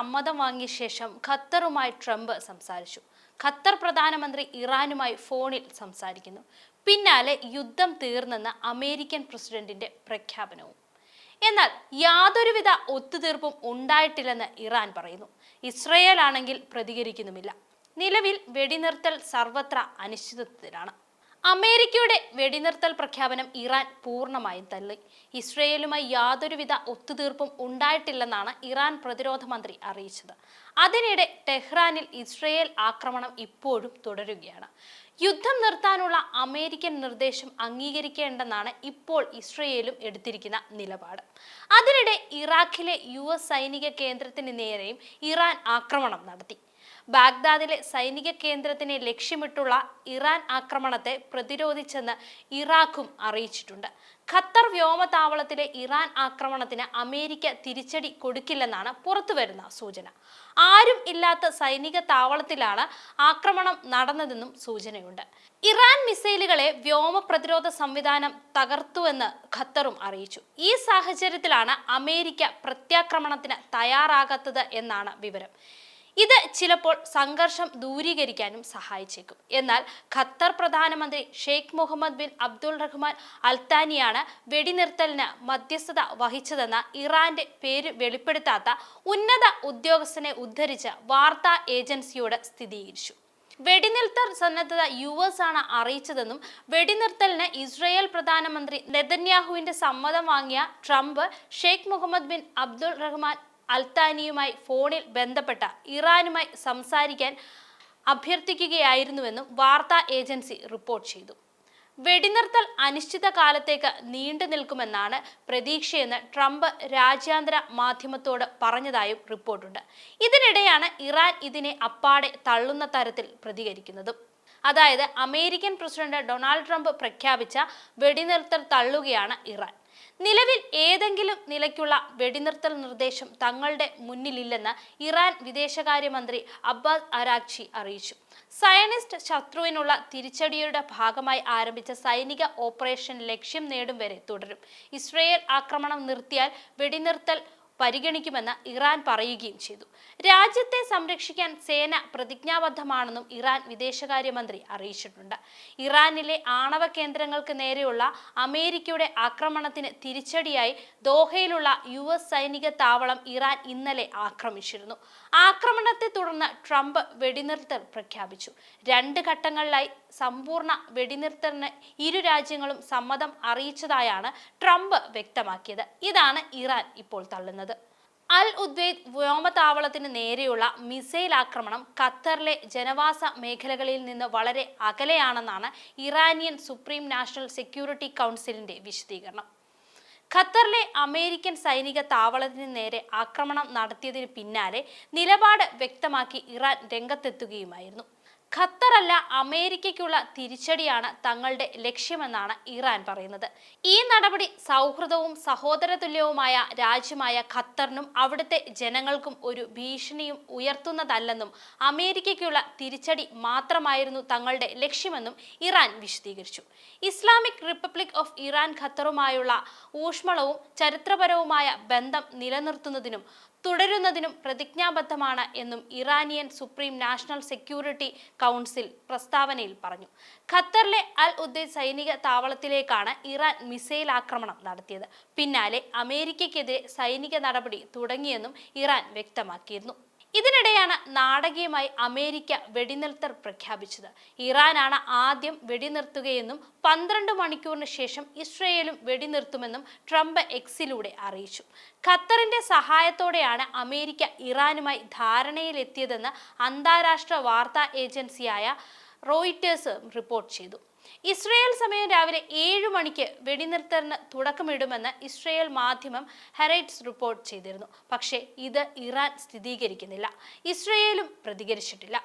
സമ്മതം വാങ്ങിയ ശേഷം ഖത്തറുമായി ട്രംപ് സംസാരിച്ചു. ഖത്തർ പ്രധാനമന്ത്രി ഇറാനുമായി ഫോണിൽ സംസാരിക്കുന്നു. പിന്നാലെ യുദ്ധം തീർന്നെന്ന് അമേരിക്കൻ പ്രസിഡന്റിന്റെ പ്രഖ്യാപനവും. എന്നാൽ യാതൊരുവിധ ഒത്തുതീർപ്പും ഉണ്ടായിട്ടില്ലെന്ന് ഇറാൻ പറയുന്നു. ഇസ്രയേൽ ആണെങ്കിൽ പ്രതികരിക്കുന്നുമില്ല. നിലവിൽ വെടിനിർത്തൽ സർവത്ര അനിശ്ചിതത്വത്തിലാണ്. അമേരിക്കയുടെ വെടിനിർത്തൽ പ്രഖ്യാപനം ഇറാൻ പൂർണമായും തള്ളി. ഇസ്രയേലുമായി യാതൊരുവിധ ഒത്തുതീർപ്പും ഉണ്ടായിട്ടില്ലെന്നാണ് ഇറാൻ പ്രതിരോധ മന്ത്രി അറിയിച്ചത്. അതിനിടെ ടെഹ്റാനിൽ ഇസ്രയേൽ ആക്രമണം ഇപ്പോഴും തുടരുകയാണ്. യുദ്ധം നിർത്താനുള്ള അമേരിക്കൻ നിർദ്ദേശം അംഗീകരിക്കേണ്ടെന്നാണ് ഇപ്പോൾ ഇസ്രയേലും എടുത്തിരിക്കുന്ന നിലപാട്. അതിനിടെ ഇറാഖിലെ യു സൈനിക കേന്ദ്രത്തിന് നേരെയും ഇറാൻ ആക്രമണം നടത്തി. ബാഗ്ദാദിലെ സൈനിക കേന്ദ്രത്തിനെ ലക്ഷ്യമിട്ടുള്ള ഇറാൻ ആക്രമണത്തെ പ്രതിരോധിച്ചെന്ന് ഇറാഖും അറിയിച്ചിട്ടുണ്ട്. ഖത്തർ വ്യോമതാവളത്തിലെ ഇറാൻ ആക്രമണത്തിന് അമേരിക്ക തിരിച്ചടി കൊടുക്കില്ലെന്നാണ് പുറത്തുവരുന്ന സൂചന. ആരും ഇല്ലാത്ത സൈനിക താവളത്തിലാണ് ആക്രമണം നടന്നതെന്നും സൂചനയുണ്ട്. ഇറാൻ മിസൈലുകളെ വ്യോമ പ്രതിരോധ സംവിധാനം തകർത്തുവെന്ന് ഖത്തറും അറിയിച്ചു. ഈ സാഹചര്യത്തിലാണ് അമേരിക്ക പ്രത്യാക്രമണത്തിന് തയ്യാറാകാത്തത് എന്നാണ് വിവരം. ഇത് ചിലപ്പോൾ സംഘർഷം ദൂരീകരിക്കാനും സഹായിച്ചേക്കും. എന്നാൽ ഖത്തർ പ്രധാനമന്ത്രി Sheikh Mohammed bin Abdul Rahman അൽത്താനിയാണ് വെടിനിർത്തലിന് മധ്യസ്ഥത വഹിച്ചതെന്ന ഇറാന്റെ പേര് വെളിപ്പെടുത്താത്ത ഉന്നത ഉദ്യോഗസ്ഥനെ ഉദ്ധരിച്ച് വാർത്താ ഏജൻസിയോട് സ്ഥിരീകരിച്ചു. വെടിനിർത്തൽ സന്നദ്ധത യു എസ് ആണ് അറിയിച്ചതെന്നും വെടിനിർത്തലിന് ഇസ്രയേൽ പ്രധാനമന്ത്രി നെതന്യാഹുവിന്റെ സമ്മതം വാങ്ങിയ Trump Sheikh Mohammed bin Abdul Rahman അൽത്താനിയുമായി ഫോണിൽ ബന്ധപ്പെട്ട ഇറാനുമായി സംസാരിക്കാൻ അഭ്യർത്ഥിക്കുകയായിരുന്നുവെന്നും വാർത്താ ഏജൻസി റിപ്പോർട്ട് ചെയ്തു. വെടിനിർത്തൽ അനിശ്ചിത കാലത്തേക്ക് നീണ്ടു നിൽക്കുമെന്നാണ് പ്രതീക്ഷയെന്ന് ട്രംപ് രാജ്യാന്തര മാധ്യമത്തോട് പറഞ്ഞതായും റിപ്പോർട്ടുണ്ട്. ഇതിനിടെയാണ് ഇറാൻ ഇതിനെ അപ്പാടെ തള്ളുന്ന തരത്തിൽ പ്രതികരിക്കുന്നതും. അതായത് അമേരിക്കൻ പ്രസിഡന്റ് ഡൊണാൾഡ് ട്രംപ് പ്രഖ്യാപിച്ച വെടിനിർത്തൽ തള്ളുകയാണ് ഇറാൻ. നിലവിൽ ഏതെങ്കിലും നിലയ്ക്കുള്ള വെടിനിർത്തൽ നിർദ്ദേശം തങ്ങളുടെ മുന്നിലില്ലെന്ന് ഇറാൻ വിദേശകാര്യമന്ത്രി അബ്ബാസ് അരാക്ചി അറിയിച്ചു. സയനിസ്റ്റ് ശത്രുവിനുള്ള തിരിച്ചടിയുടെ ഭാഗമായി ആരംഭിച്ച സൈനിക ഓപ്പറേഷൻ ലക്ഷ്യം നേടും വരെ തുടരും. ഇസ്രയേൽ ആക്രമണം നിർത്തിയാൽ വെടിനിർത്തൽ പരിഗണിക്കുമെന്ന് ഇറാൻ പറയുകയും ചെയ്തു. രാജ്യത്തെ സംരക്ഷിക്കാൻ സേന പ്രതിജ്ഞാബദ്ധമാണെന്നും ഇറാൻ വിദേശകാര്യമന്ത്രി അറിയിച്ചിട്ടുണ്ട്. ഇറാനിലെ ആണവ കേന്ദ്രങ്ങൾക്ക് നേരെയുള്ള അമേരിക്കയുടെ ആക്രമണത്തിന് തിരിച്ചടിയായി ദോഹയിലുള്ള യു എസ് സൈനിക താവളം ഇറാൻ ഇന്നലെ ആക്രമിച്ചിരുന്നു. ആക്രമണത്തെ തുടർന്ന് ട്രംപ് വെടിനിർത്തൽ പ്രഖ്യാപിച്ചു. രണ്ട് ഘട്ടങ്ങളിലായി സമ്പൂർണ വെടിനിർത്തലിന് ഇരു രാജ്യങ്ങളും സമ്മതം അറിയിച്ചതായാണ് ട്രംപ് വ്യക്തമാക്കിയത്. ഇതാണ് ഇറാൻ ഇപ്പോൾ തള്ളുന്നത്. അൽ ഉദ്വൈദ് വ്യോമതാവളത്തിന് നേരെയുള്ള മിസൈൽ ആക്രമണം ഖത്തറിലെ ജനവാസ മേഖലകളിൽ നിന്ന് വളരെ അകലെയാണെന്നാണ് ഇറാനിയൻ സുപ്രീം നാഷണൽ സെക്യൂരിറ്റി കൗൺസിലിന്റെ വിശദീകരണം. ഖത്തറിലെ അമേരിക്കൻ സൈനിക താവളത്തിന് നേരെ ആക്രമണം നടത്തിയതിന് പിന്നാലെ നിലപാട് വ്യക്തമാക്കി ഇറാൻ രംഗത്തെത്തുകയുമായിരുന്നു. ഖത്തറല്ല അമേരിക്കയ്ക്കുള്ള തിരിച്ചടിയാണ് തങ്ങളുടെ ലക്ഷ്യമെന്നാണ് ഇറാൻ പറയുന്നത്. ഈ നടപടി സൗഹൃദവും സഹോദരതുല്യവുമായ രാജ്യമായ ഖത്തറിനും അവിടുത്തെ ജനങ്ങൾക്കും ഒരു ഭീഷണിയും ഉയർത്തുന്നതല്ലെന്നും അമേരിക്കയ്ക്കുള്ള തിരിച്ചടി മാത്രമായിരുന്നു തങ്ങളുടെ ലക്ഷ്യമെന്നും ഇറാൻ വിശദീകരിച്ചു. ഇസ്ലാമിക് റിപ്പബ്ലിക് ഓഫ് ഇറാൻ ഖത്തറുമായുള്ള ഊഷ്മളവും ചരിത്രപരവുമായ ബന്ധം നിലനിർത്തുന്നതിനും തുടരുന്നതിനും പ്രതിജ്ഞാബദ്ധമാണ് എന്നും Iranian supreme national security council പ്രസ്താവനയിൽ പറഞ്ഞു. ഖത്തറിലെ അൽ ഉദ്ദേ സൈനിക താവളത്തിലേക്കാണ് ഇറാൻ മിസൈൽ ആക്രമണം നടത്തിയത്. പിന്നാലെ അമേരിക്കയ്ക്കെതിരെ സൈനിക നടപടി തുടങ്ങിയെന്നും ഇറാൻ വ്യക്തമാക്കിയിരുന്നു. ഇതിനിടെയാണ് നാടകീയമായി അമേരിക്ക വെടിനിർത്തൽ പ്രഖ്യാപിച്ചത്. ഇറാനാണ് ആദ്യം വെടിനിർത്തുകയെന്നും പന്ത്രണ്ട് മണിക്കൂറിന് ശേഷം ഇസ്രയേലും വെടിനിർത്തുമെന്നും ട്രംപ് എക്സിലൂടെ അറിയിച്ചു. ഖത്തറിന്റെ സഹായത്തോടെയാണ് അമേരിക്ക ഇറാനുമായി ധാരണയിലെത്തിയതെന്ന് അന്താരാഷ്ട്ര വാർത്താ ഏജൻസിയായ റോയിറ്റേഴ്സ് റിപ്പോർട്ട് ചെയ്തു. ഇസ്രയേൽ സമയം രാവിലെ ഏഴ് മണിക്ക് വെടിനിർത്തലിന് തുടക്കമിടുമെന്ന് ഇസ്രയേൽ മാധ്യമം ഹെറൈറ്റ്സ് റിപ്പോർട്ട് ചെയ്തിരുന്നു. പക്ഷേ ഇത് ഇറാൻ സ്ഥിരീകരിക്കുന്നില്ല. ഇസ്രയേലും പ്രതികരിച്ചിട്ടില്ല.